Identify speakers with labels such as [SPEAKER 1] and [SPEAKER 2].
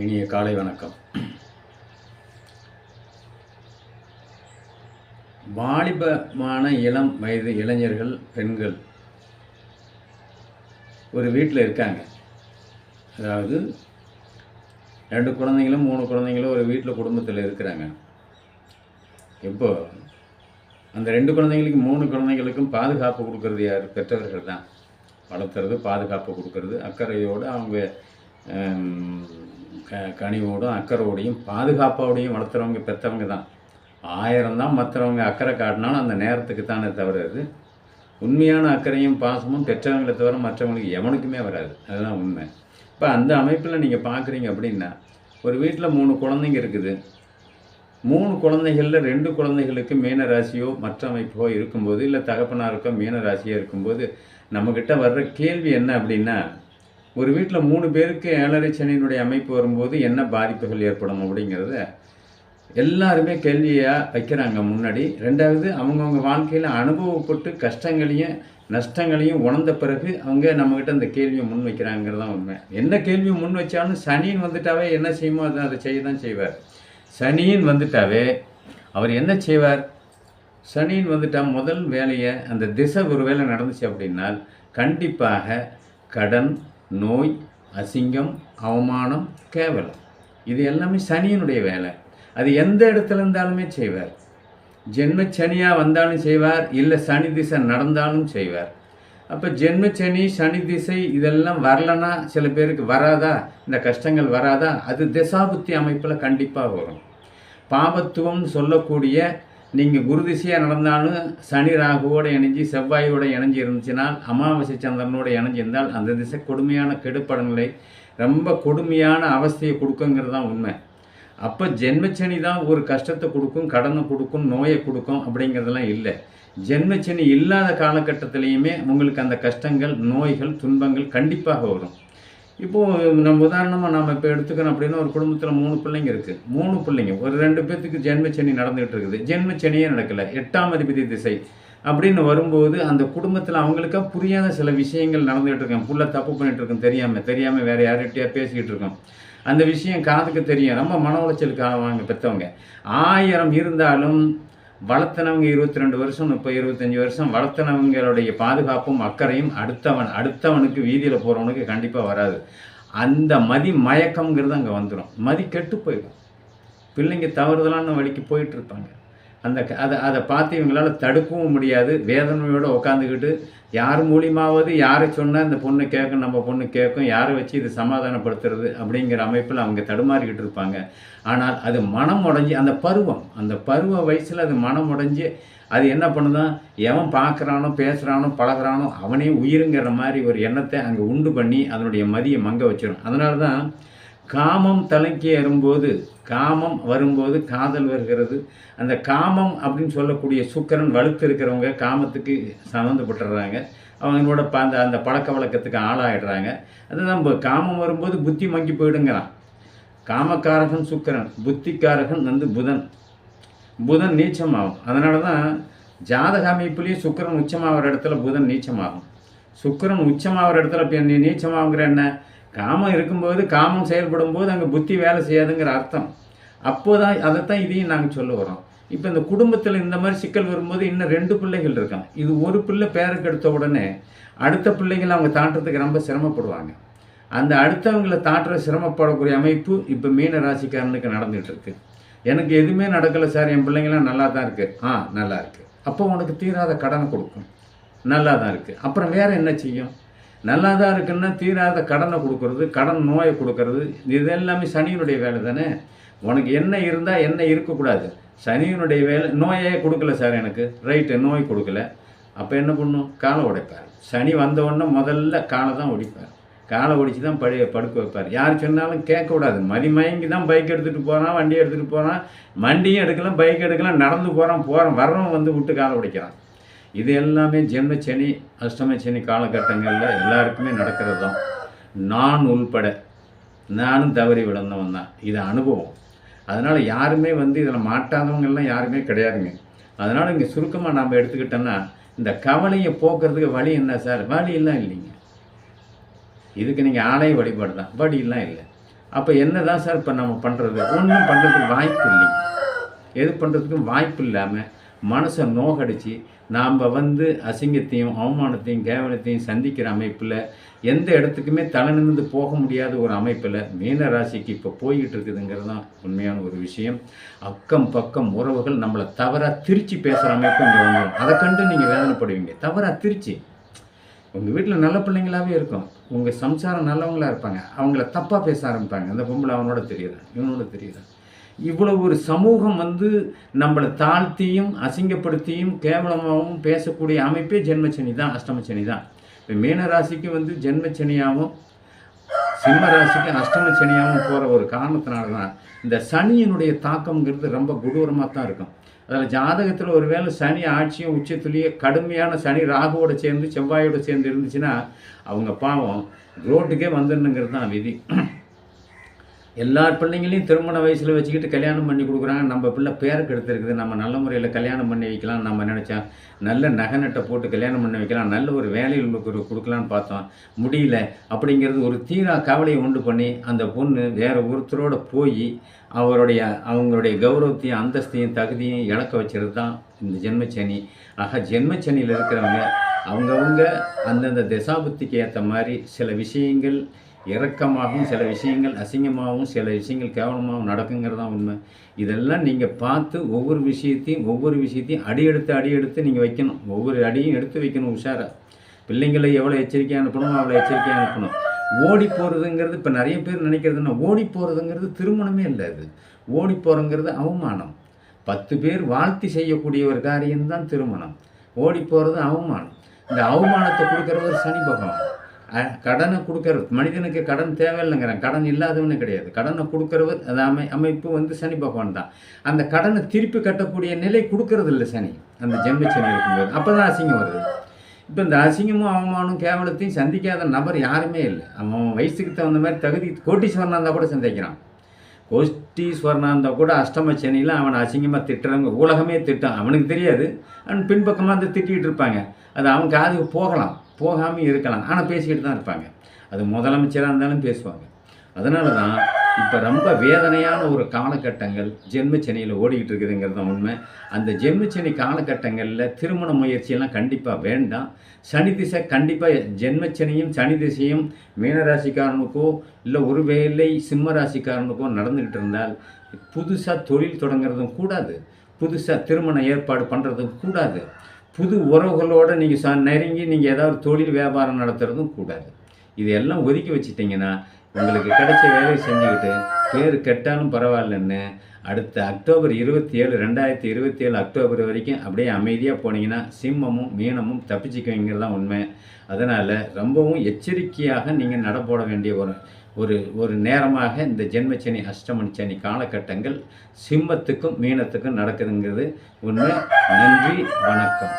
[SPEAKER 1] இனிய காலை வணக்கம். வாலிபமான இளம் வயது இளைஞர்கள் பெண்கள் ஒரு வீட்டில் இருக்காங்க. அதாவது ரெண்டு குழந்தைங்களும் மூணு குழந்தைங்களும் ஒரு வீட்டில் குடும்பத்தில் இருக்கிறாங்க. இப்போ அந்த ரெண்டு குழந்தைங்களுக்கு மூணு குழந்தைங்களுக்கும் பாதுகாப்பு கொடுக்கறது யார்? பெற்றவர்கள் தான். வளர்த்துறது பாதுகாப்பு கொடுக்கறது. அக்கறையோடு அவங்க க கனிவோடும் அக்கறையோடையும் பாதுகாப்போடையும் வளர்த்துறவங்க பெற்றவங்க தான். ஆயிரம் தான் மற்றவங்க அக்கறை காட்டினாலும் அந்த நேரத்துக்கு தானே தவிர அது. உண்மையான அக்கறையும் பாசமும் பெற்றவங்களை தவிர மற்றவங்களுக்கு எவனுக்குமே வராது. அதுதான் உண்மை. இப்போ அந்த அமைப்பில் நீங்கள் பார்க்குறீங்க அப்படின்னா ஒரு வீட்டில் மூணு குழந்தைங்க இருக்குது. மூணு குழந்தைகளில் ரெண்டு குழந்தைகளுக்கு மீன ராசியோ மற்ற அமைப்போ இருக்கும்போது இல்லை தகப்பனாருக்கோ மீன ராசியோ இருக்கும்போது நம்மக்கிட்ட வர்ற கேள்வி என்ன அப்படின்னா ஒரு வீட்டில் மூணு பேருக்கு ஏழரை சனியினுடைய அமைப்பு வரும்போது என்ன பாதிப்புகள் ஏற்படும் அப்படிங்கிறத எல்லாருமே கேள்வியாக வைக்கிறாங்க முன்னாடி. ரெண்டாவது அவங்கவுங்க வாழ்க்கையில் அனுபவப்பட்டு கஷ்டங்களையும் நஷ்டங்களையும் உணர்ந்த பிறகு அவங்க நம்மக்கிட்ட அந்த கேள்வியை முன் வைக்கிறாங்கிறது தான் உண்மை. என்ன கேள்வி முன் வச்சாலும் சனின்னு வந்துட்டாவே என்ன செய்யுமோ அதை அதை செய்ய தான் செய்வார். சனின்னு வந்துட்டாவே அவர் என்ன செய்வார்? சனின்னு வந்துட்டா முதல் வேலையை அந்த திசை ஒரு வேலை நடந்துச்சு அப்படின்னால் கண்டிப்பாக கடன் நோய் அசிங்கம் அவமானம் கேவலம். இது எல்லாமே சனியினுடைய வேலை. அது எந்த இடத்துல இருந்தாலுமே செய்வார். ஜென்ம சனியாக வந்தாலும் செய்வார் இல்லை சனி திசை நடந்தாலும் செய்வார். அப்போ ஜென்ம சனி சனி திசை இதெல்லாம் வரலன்னா சில பேருக்கு வராதா? இந்த கஷ்டங்கள் வராதா? அது திசாபுத்தி அமைப்பில் கண்டிப்பாக வரும். பாபத்துவம்னு சொல்லக்கூடிய நீங்கள் குரு திசையாக நடந்தாலும் சனி ராகுவோடு இணைஞ்சு செவ்வாயோட இணைஞ்சி இருந்துச்சுனால் அமாவாசை சந்திரனோட இணைஞ்சிருந்தால் அந்த திசை கொடுமையான கெடுப்படங்களை ரொம்ப கொடுமையான அவஸ்தையை கொடுக்குங்கிறது தான் உண்மை. அப்போ ஜென்மச்சனி தான் ஒரு கஷ்டத்தை கொடுக்கும் கடனை கொடுக்கும் நோயை கொடுக்கும் அப்படிங்கிறதெல்லாம் இல்லை. ஜென்மச்சனி இல்லாத காலகட்டத்திலையுமே உங்களுக்கு அந்த கஷ்டங்கள் நோய்கள் துன்பங்கள் கண்டிப்பாக வரும். இப்போது நம்ம உதாரணமாக நம்ம இப்போ எடுத்துக்கணும் அப்படின்னா ஒரு குடும்பத்தில் மூணு பிள்ளைங்க இருக்குது மூணு பிள்ளைங்க. ஒரு ரெண்டு பேர்த்துக்கு ஜென்மச்சனி நடந்துகிட்டு இருக்குது. ஜென்மச்சனியே நடக்கலை. எட்டாம் அதிபதி திசை அப்படின்னு வரும்போது அந்த குடும்பத்தில் அவங்களுக்கா புரியாத சில விஷயங்கள் நடந்துகிட்டு இருக்கேன் புள்ள தப்பு பண்ணிகிட்டு இருக்கோம். தெரியாமல் தெரியாமல் வேறு யார்கிட்டயா பேசிக்கிட்டு இருக்கோம். அந்த விஷயம் காதுக்கு தெரியும். ரொம்ப மன உளைச்சலுக்கு ஆவாங்க பெற்றவங்க ஆயிரம் இருந்தாலும் வளர்த்தனவங்க இருபத்தி ரெண்டு வருஷம் முப்பது இருபத்தஞ்சி வருஷம் வளர்த்தனவங்களுடைய பாதுகாப்பும் அக்கறையும் அடுத்தவன் அடுத்தவனுக்கு வீதியில் போகிறவனுக்கு கண்டிப்பாக வராது. அந்த மதி மயக்கம்ங்கிறது அங்கே வந்துடும் மதி கெட்டு போயிடும் பிள்ளைங்க தவறுதலான வழிக்கு போயிட்டு இருப்பாங்க. அந்த அதை அதை பார்த்து இவங்களால் தடுக்கவும் முடியாது. வேதனையோடு உட்காந்துக்கிட்டு யார் மூலியமாவது யாரை சொன்னால் இந்த பொண்ணு கேட்கும் நம்ம பொண்ணு கேட்கும் யாரை வச்சு இது சமாதானப்படுத்துறது அப்படிங்கிற அமைப்பில் அவங்க தடுமாறிக்கிட்டு இருப்பாங்க. ஆனால் அது மனம் உடஞ்சி அந்த பருவம் அந்த பருவ வயசில் அது மனம் உடஞ்சி அது என்ன பண்ணுதான் எவன் பார்க்குறானோ பேசுகிறானோ பழகுறானோ அவனே உயிருங்கிற மாதிரி ஒரு எண்ணத்தை அங்கே உண்டு பண்ணி அதனுடைய மதியை மங்க வச்சிடும் அதனால தான் காமம் தலைக்கு ஏறும்போது காமம் வரும்போது காதல் வருகிறது. அந்த காமம் அப்படின்னு சொல்லக்கூடிய சுக்கிரன் வலுத்து இருக்கிறவங்க காமத்துக்கு சம்மந்தப்பட்டுறாங்க. அவங்களோட ப அந்த அந்த பழக்க வழக்கத்துக்கு ஆளாகிடுறாங்க அதுதான் நம்ம காமம் வரும்போது புத்தி மங்கி போயிடுங்கிறான். காமக்காரகன் சுக்கிரன் புத்திக்காரகன் வந்து புதன். புதன் நீச்சமாகும். அதனால தான் ஜாதக அமைப்புலேயும் சுக்கிரன் உச்சமாகிற இடத்துல புதன் நீச்சமாகும். சுக்கிரன் உச்சமாகிற இடத்துல இப்போ நீ நீச்சமாகுங்கிற என்ன? காமம் இருக்கும்போது காமம் செயல்படும் போது அங்கே புத்தி வேலை செய்யாதுங்கிற அர்த்தம். அப்போதான் அதைத்தான் இதையும் நாங்கள் சொல்ல வரோம் இப்போ இந்த குடும்பத்தில் இந்த மாதிரி சிக்கல் வரும்போது இன்னும் ரெண்டு பிள்ளைகள் இருக்கான் இது ஒரு பிள்ளை பேருக்கு எடுத்த உடனே அடுத்த பிள்ளைகள் அவங்க தாண்டறதுக்கு ரொம்ப சிரமப்படுவாங்க. அந்த அடுத்தவங்களை தாட்டுற சிரமப்படக்கூடிய அமைப்பு இப்போ மீன ராசிக்காரனுக்கு நடந்துகிட்டு இருக்கு. எனக்கு எதுவுமே நடக்கலை சார் என் பிள்ளைங்களாம் நல்லா தான் இருக்குது ஆ நல்லா இருக்குது அப்போ உனக்கு தீராத கடனை கொடுக்கும். நல்லா தான் இருக்குது அப்புறம் வேறு என்ன செய்யும்? நல்லா தான் இருக்குன்னா தீராத கடனை கொடுக்கறது கடன் நோயை கொடுக்கறது இது எல்லாமே சனியினுடைய வேலை தானே? உனக்கு என்ன இருந்தால் என்ன இருக்கக்கூடாது. சனியினுடைய வேலை நோயே கொடுக்கல சார் எனக்கு. ரைட்டு நோய் கொடுக்கல. அப்போ என்ன பண்ணும்? காலை உடைப்பார். சனி வந்தவொடனே முதல்ல காலை தான் ஒடிப்பார் காலை ஒடிச்சு தான் படி படுக்க வைப்பார். யார் சொன்னாலும் கேட்கக்கூடாது மதி மயங்கி தான் பைக் எடுத்துகிட்டு போகிறான் வண்டி எடுத்துகிட்டு போகிறான் வண்டியும் எடுக்கலாம் பைக் எடுக்கலாம் நடந்து போகிறான் போகிறான் வர்றவன் வந்து விட்டு காலை உடைக்கிறான். இது எல்லாமே ஜென்ம சனி அஷ்டம சனி காலகட்டங்களில் எல்லாருக்குமே நடக்கிறது தான் நான் உள்பட நானும் தவறி விழுந்தவன் தான். இது அனுபவம். அதனால் யாருமே வந்து இதில் மாட்டாதவங்கள்லாம் யாருமே கிடையாதுங்க. அதனால் இங்கே சுருக்கமாக நாம் எடுத்துக்கிட்டோன்னா இந்த கவலையை போக்குறதுக்கு வழி என்ன சார்? வழியெல்லாம் இல்லைங்க. இதுக்கு நீங்கள் ஆலய வழிபாடு தான். வழியெல்லாம் இல்லை. அப்போ என்ன தான் சார் இப்போ நம்ம பண்ணுறது ஒன்றும் பண்ணுறதுக்கு வாய்ப்பு இல்லை எது பண்ணுறதுக்கும் வாய்ப்பு இல்லாமல் மனசை நோகடிச்சு நாம் வந்து அசிங்கத்தையும் அவமானத்தையும் கேவலத்தையும் சந்திக்கிற அமைப்பில் எந்த இடத்துக்குமே தலை நிமிர்ந்து போக முடியாத ஒரு அமைப்பில் மீன ராசிக்கு இப்போ போய்கிட்டு இருக்குதுங்கிறது தான் உண்மையான ஒரு விஷயம். அக்கம் பக்கம் உறவுகள் நம்மளை தவறாக திருச்சி பேசுகிற அமைப்பு இங்கே வந்துடும் அதை கண்டு நீங்கள் வேதனைப்படுவீங்க. தவறாக திருச்சி. உங்கள் வீட்டில் நல்ல பிள்ளைங்களாகவே இருக்கும். உங்கள் சம்சாரம் நல்லவங்களா இருப்பாங்க. அவங்கள தப்பாக பேச ஆரம்பிப்பாங்க. அந்த பொம்பளை அவனோட தெரியுது? இவனோட தெரியுது? இவ்வளவு ஒரு சமூகம் வந்து நம்மளை தாழ்த்தியும் அசிங்கப்படுத்தியும் கேவலமாகவும் பேசக்கூடிய அமைப்பே ஜென்மச்சனி தான் அஷ்டமச்சனி தான். இப்போ மீனராசிக்கு வந்து ஜென்மச்சனியாகவும் சிம்ம ராசிக்கு அஷ்டம சனியாகவும் போகிற ஒரு காரணத்தினால தான் இந்த சனியினுடைய தாக்கம்ங்கிறது ரொம்ப கொடூரமாக தான் இருக்கும். அதில் ஜாதகத்தில் ஒருவேளை சனி ஆட்சியும் உச்சத்துலேயே கடுமையான சனி ராகுவோட சேர்ந்து செவ்வாயோட சேர்ந்து இருந்துச்சுன்னா அவங்க பாவம் ரோட்டுக்கே வந்துடணுங்கிறது தான் விதி. எல்லா பிள்ளைங்களையும் திருமண வயசில் வச்சுக்கிட்டு கல்யாணம் பண்ணி கொடுக்குறாங்க. நம்ம பிள்ளை பேருக்கு எடுத்துருக்குது. நம்ம நல்ல முறையில் கல்யாணம் பண்ணி வைக்கலாம். நம்ம நினச்சா நல்ல நகை நட்டை போட்டு கல்யாணம் பண்ணி வைக்கலாம். நல்ல ஒரு வேலையில் கொடுக்கலான்னு பார்த்தோம். முடியல அப்படிங்கிறது ஒரு தீரா கவலையை உண்டு பண்ணி அந்த பொண்ணு வேறு ஒருத்தரோட போய் அவருடைய அவங்களுடைய கௌரவத்தையும் அந்தஸ்தையும் தகுதியும் இழக்க வச்சது தான் இந்த ஜென்மச்சனி. ஆக ஜென்மச்சனியில் இருக்கிறவங்க அவங்கவுங்க அந்தந்த திசாபுத்திக்கு ஏற்ற மாதிரி சில விஷயங்கள் இறக்கமாகவும் சில விஷயங்கள் அசிங்கமாகவும் சில விஷயங்கள் கேவலமாகவும் நடக்குங்கிறது தான் உண்மை. இதெல்லாம் நீங்கள் பார்த்து ஒவ்வொரு விஷயத்தையும் ஒவ்வொரு விஷயத்தையும் அடி எடுத்து அடி எடுத்து நீங்கள் வைக்கணும். ஒவ்வொரு அடியும் எடுத்து வைக்கணும் உஷாராக பிள்ளைங்களை எவ்வளோ எச்சரிக்கையாக அனுப்பணும் அவ்வளோ எச்சரிக்கையாக அனுப்பணும். ஓடி போகிறதுங்கிறது இப்போ நிறைய பேர் நினைக்கிறதுன்னா ஓடி போகிறதுங்கிறது திருமணமே இல்லை அது. ஓடி போகிறங்கிறது அவமானம். பத்து பேர் வாழ்த்தி செய்யக்கூடிய ஒரு காரியம்தான் திருமணம். ஓடி போகிறது அவமானம். இந்த அவமானத்தை கொடுக்குறவர் சனி பகவான். கடனை கொடுக்கறது. மனிதனுக்கு கடன் தேவையில்லைங்கிறேன் கடன் இல்லாதவனு கிடையாது. கடனை கொடுக்கறவர் அது அமை அமைப்பு வந்து சனி பகவான் தான். அந்த கடனை திருப்பி கட்டக்கூடிய நிலை கொடுக்கறது இல்லை சனி. அந்த ஜென்ம சனி இருக்கும்போது. அப்போ தான் அசிங்கம் வருது. இப்போ இந்த அசிங்கமும் அவமானம் கேவலத்தையும் சந்திக்காத நபர் யாருமே இல்லை. அவன் வயசுக்கு தகுந்த மாதிரி தகுதி கோட்டீஸ்வரனாக இருந்தால் கூட சந்திக்கிறான். கோஷ்டீஸ்வரனாக இருந்தால் கூட அஷ்டம சனியில் அவனை அசிங்கமாக திட்டுறவங்க உலகமே திட்டம் அவனுக்கு தெரியாது. அவன் பின்பக்கமாக வந்து திட்டிகிட்டு இருப்பாங்க. அது அவன் காதுக்கு போகலாம். போகாமல் இருக்கலாம். ஆனால் பேசிக்கிட்டு தான் இருப்பாங்க. அது முதலமைச்சராக இருந்தாலும் பேசுவாங்க. அதனால தான் இப்போ ரொம்ப வேதனையான ஒரு காலகட்டங்கள் ஜென்மச்சனியில் ஓடிக்கிட்டு இருக்குதுங்கிறது தான் உண்மை. அந்த ஜென்மச்சனி காலகட்டங்களில் திருமண முயற்சியெல்லாம் கண்டிப்பாக வேண்டாம். சனி திசை கண்டிப்பாக ஜென்மச்சனியும் சனி திசையும் மீனராசிக்காரனுக்கோ இல்லை ஒரு வேலை சிம்ம ராசிக்காரனுக்கோ நடந்துக்கிட்டு இருந்தால் புதுசாக தொழில் தொடங்குறதும் கூடாது. புதுசாக திருமண ஏற்பாடு பண்ணுறதும் கூடாது. புது உறவுகளோடு நீங்கள் ச நெருங்கி நீங்கள் ஏதாவது தொழில் வியாபாரம் நடத்துகிறதும் கூடாது. இதையெல்லாம் எல்லாம் ஒதுக்கி வச்சிட்டிங்கன்னா உங்களுக்கு கிடைச்ச வேலையை செஞ்சுக்கிட்டு பேர் கெட்டாலும் பரவாயில்லன்னு அடுத்த அக்டோபர் இருபத்தி ஏழு ரெண்டாயிரத்தி இருபத்தி ஏழு அக்டோபர் வரைக்கும் அப்படியே அமைதியாக போனீங்கன்னா சிம்மமும் மீனமும் தப்பிச்சுக்குவீங்கிறது தான் உண்மை. அதனால் ரொம்பவும் எச்சரிக்கையாக நீங்கள் நடப்போட வேண்டிய ஒரு ஒரு ஒரு நேரமாக இந்த ஜென்மச்சனி அஷ்டமணி சனி காலகட்டங்கள் சிம்மத்துக்கும் மீனத்துக்கும் நடக்குதுங்கிறது உண்மை. நன்றி வணக்கம்.